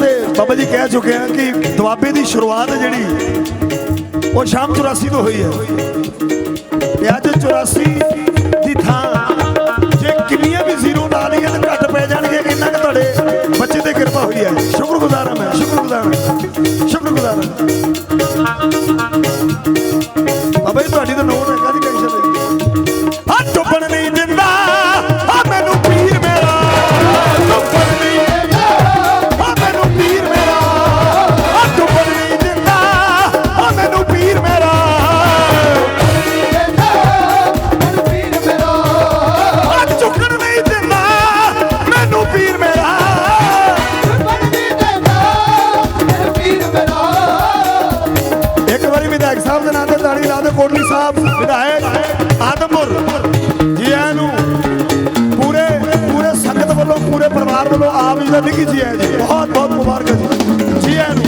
ਤੇ ਬਾਬਾ ਜੀ ਕਹਿ ਚੁੱਕੇ ਆ ਕਿ ਦੁਆਬੇ ਦੀ ਸ਼ੁਰੂਆਤ ਜਿਹੜੀ, ਉਹ ਸ਼ਾਮ 84 ਤੋਂ ਹੋਈ ਹੈ। ਤੇ ਅੱਜ 84 ਵਿਧਾਇਕ ਆਦਮਪੁਰ ਜੀ ਆਇਆਂ ਨੂੰ ਪੂਰੇ ਪੂਰੇ ਸੰਗਤ ਵੱਲੋਂ, ਪੂਰੇ ਪਰਿਵਾਰ ਵੱਲੋਂ ਆਪ ਜੀ ਦਾ ਨਿੱਘੀ ਜੀ ਆਇਆਂ ਜੀ ਬਹੁਤ ਬਹੁਤ ਮੁਬਾਰਕਾਂ ਜੀ। ਜੀ ਆਇਆਂ ਨੂੰ